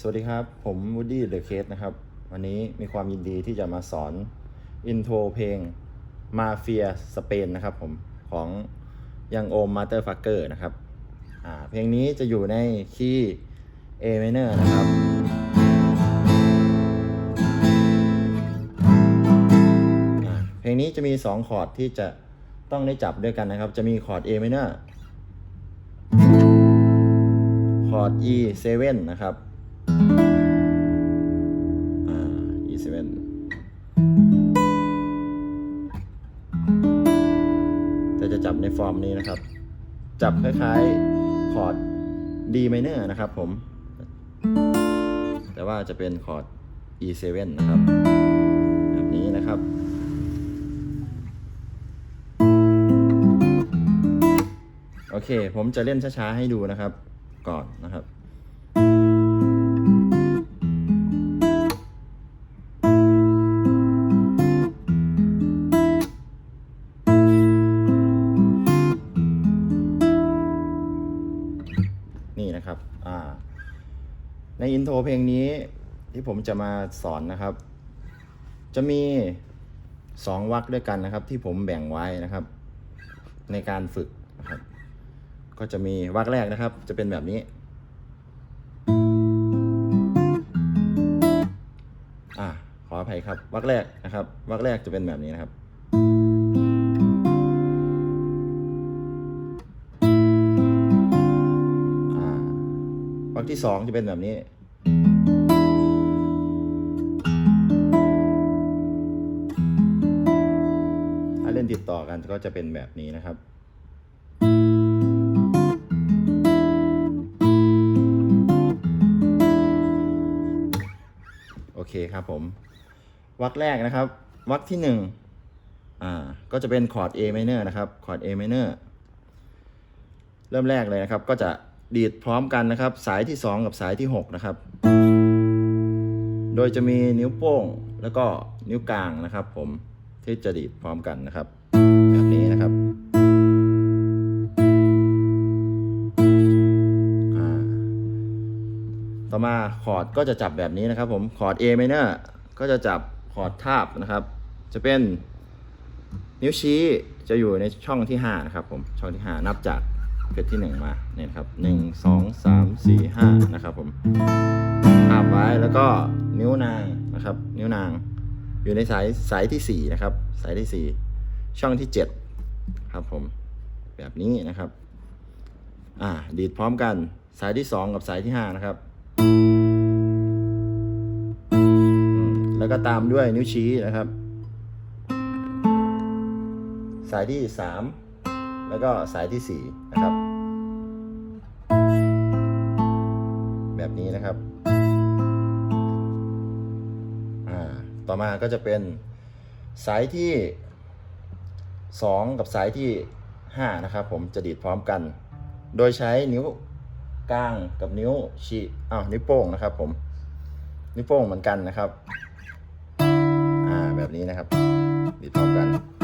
สวัสดีครับ ผมวูดดี้เดอะเคสนะครับ วันนี้มีความยินดีที่จะมาสอนอินโทรเพลงมาเฟียสเปนนะครับผม ของยังโอมมาเตอร์ฟักเกอร์นะครับอ่าเพลงนี้จะอยู่ในคีย์ A minor นะครับอ่าเพลงนี้จะมี 2 คอร์ดที่จะต้องได้จับด้วยกันนะครับ จะมีคอร์ด A minor คอร์ด E 7 นะครับ ฟอร์มนี้นะครับ จับคล้ายๆคอร์ด D minor นะครับผม แต่ว่าจะเป็นคอร์ด E7 นะครับแบบนี้นะครับโอเค ผมจะเล่นช้าๆให้ดูนะครับ ก่อนนะครับ ในอินโทรเพลงนี้ที่ผมจะมาสอนนะครับ จะมีสองวรรคด้วยกันนะครับ ที่ผมแบ่งไว้นะครับ ในการฝึกนะครับ ก็จะมีวรรคแรกนะครับ จะเป็นแบบนี้ อ่าขออภัยครับวรรคแรกนะครับวรรคแรกจะเป็นแบบนี้นะครับ วรรคที่สองจะเป็นแบบนี้ ถ้าเล่นติดต่อกันก็จะเป็นแบบนี้นะครับโอเคครับผมวรรคแรกนะครับวรรคที่หนึ่งอ่าก็จะเป็นคอร์ด A minor นะครับคอร์ด A minor เริ่มแรกเลยนะครับก็จะ ดีดพร้อมกันนะครับ สายที่ 2 กับสายที่ 6 นะครับ โดยจะมีนิ้วโป้งแล้วก็นิ้วกลางนะครับ ผมที่จะดีดพร้อมกันนะครับ แบบนี้นะครับต่อมาคอร์ดก็จะจับแบบนี้นะครับผมคอร์ด A minor ก็จะจับคอร์ดทาบนะครับ จะเป็นนิ้วชี้จะอยู่ในช่องที่5นะครับผมช่องที่ 5 นับจาก เฟสที่ 1 มาเนี่ยครับ 1 2 3 4 5 นะครับผมทาบไว้แล้วก็นิ้วนางนะครับ นิ้วนาง อยู่ในสายสายที่ 4 นะครับ สายที่ 4 ช่องที่ 7 ครับผมแบบนี้นะครับอ่าดีดพร้อมกันสายที่ 2 กับสายที่ 5 นะครับ แล้วก็ตามด้วยนิ้วชี้นะครับ สายที่ 3 แล้วก็สายที่ 4 นะครับ แบบนี้นะครับ ต่อมาก็จะเป็นสายที่ 2 กับสายที่ 5 นะครับ ผมจะดีดพร้อมกัน โดยใช้นิ้วกลางกับนิ้วชี้อ้าวนิ้วโป้งนะครับผม นิ้วโป้งเหมือนกันนะครับ อ่าแบบนี้นะครับดีดพร้อมกัน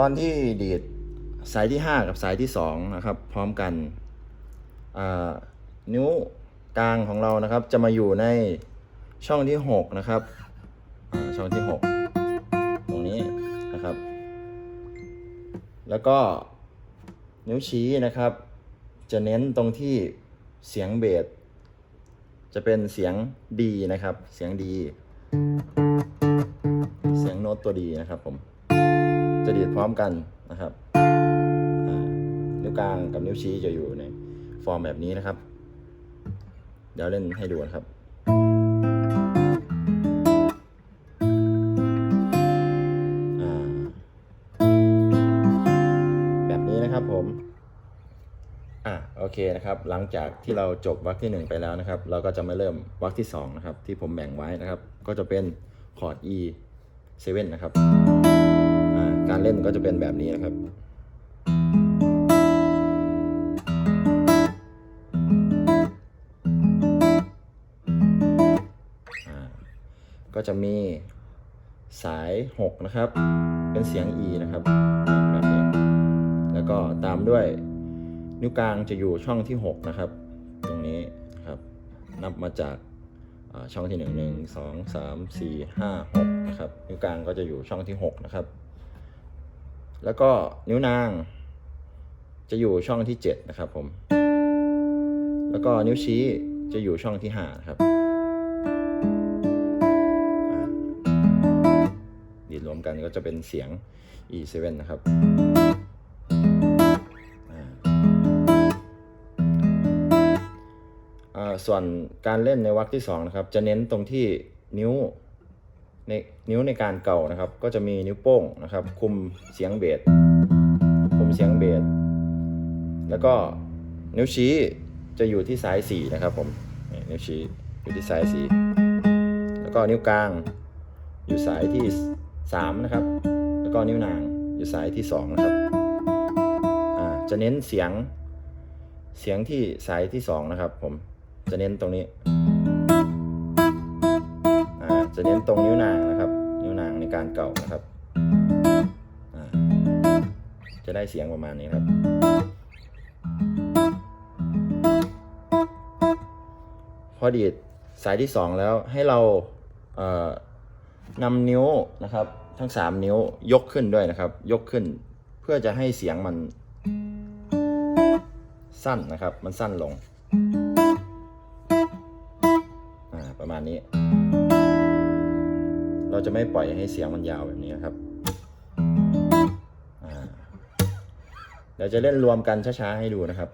ตอนที่ดีดสายที่ 5 กับสายที่ 2 นะครับ พร้อมกัน นิ้วกลางของเรานะครับ จะมาอยู่ในช่องที่ 6 นะครับช่องที่ 6 ตรงนี้นะครับ แล้วก็นิ้วชี้นะครับ จะเน้นตรงที่เสียงเบสจะเป็นเสียงดีนะครับ เสียงดี เสียงโน้ตตัวดีนะครับผม จะดีดพร้อมกันนะครับนิ้วกลางกับนิ้วชี้จะอยู่ในฟอร์มแบบนี้นะครับ เดี๋ยวเล่นให้ดูนะครับแบบนี้นะครับผมอะโอเคนะครับ หลังจากที่เราจบวรรคที่ 1 ไปแล้วนะครับ เราก็จะมาเริ่มวรรคที่ 2 นะครับ ที่ผมแบ่งไว้นะครับ ก็จะเป็นคอร์ด E 7นะครับ การเล่นก็จะเป็นแบบนี้นะครับก็จะมีสาย 6 นะครับ เป็นเสียง E นะครับแบบนี้แล้วก็ตามด้วยนิ้วกลางจะอยู่ช่องที่ 6 นะครับ ตรงนี้ครับ นับมาจากอ่าช่องที่ 1 1 2 3 4 5 6 นะครับ นิ้วกลางก็จะอยู่ช่องที่ 6 นะครับ แล้วก็นิ้วนาง จะอยู่ช่องที่ 7 นะครับผม แล้วก็นิ้วชี้จะอยู่ช่องที่5ครับดีดรวมกันก็จะเป็นเสียง E7 นะครับส่วนการเล่นในวรรคที่2นะครับ จะเน้นตรงที่นิ้ว ในนิ้วในการเก่านะครับ ก็จะมีนิ้วโป้งนะครับ คุมเสียงเบสคุมเสียงเบสแล้วก็นิ้วชี้จะอยู่ที่ซ้ายสี่นะครับผมนิ้วชี้อยู่ที่ซ้ายสี่แล้วก็นิ้วกลางอยู่สายที่สามนะครับ แล้วก็นิ้วนางอยู่สายที่สองนะครับจะเน้นเสียงเสียงที่สายที่สองนะครับผมจะเน้นตรงนี้ จะเน้นตรงนิ้วนางนะครับ นิ้วนางในการเก่านะครับ จะได้เสียงประมาณนี้ครับ พอดีดสายที่ 2 แล้วให้เราเนำนิ้วนะครับ ทั้ง 3 นิ้วยกขึ้นด้วยนะครับ ยกขึ้นเพื่อจะให้เสียงมันสั้นนะครับ มันสั้นลงประมาณนี้ เราจะไม่ปล่อยให้เสียงมันยาวแบบนี้นะครับเดี๋ยวจะเล่นรวมกันช้าๆให้ดูนะครับ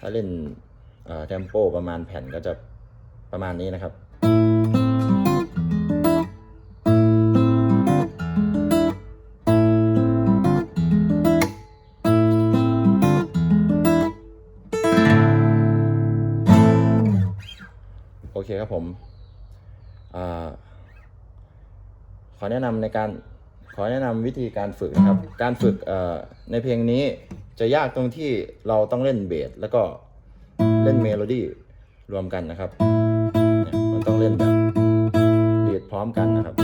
ถ้าเล่นเทมโปประมาณแผ่นก็จะ ประมาณนี้นะครับ โอเคครับผมอขอแนะนำในการขอแนะนำวิธีการฝึกนะครับ การฝึกในเพลงนี้จะยากตรงที่เราต้องเล่นเบสแล้วก็เล่นเมโลดี้รวมกันนะครับ ต้องเล่นแบบเบสพร้อมกันนะครับ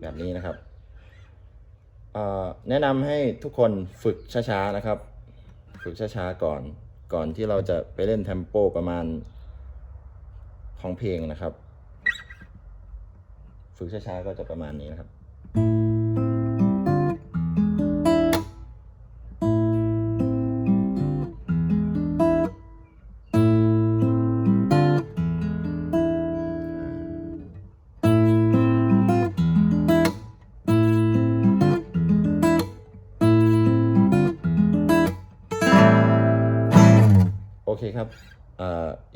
แบบนี้นะครับแนะนำให้ทุกคนฝึกช้าๆนะครับ ฝึกช้าๆก่อนก่อนที่เราจะไปเล่นเทมโปประมาณของเพลงนะครับ ฝึกช้าๆก็จะประมาณนี้นะครับ เคครับ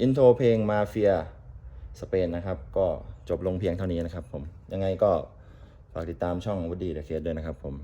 อินโทรเพลงมาเฟียสเปนนะครับ ก็จบลงเพียงเท่านี้นะครับผม ยังไงก็ฝากติดตามช่องวุดดีเดอะเคสด้วยนะครับผม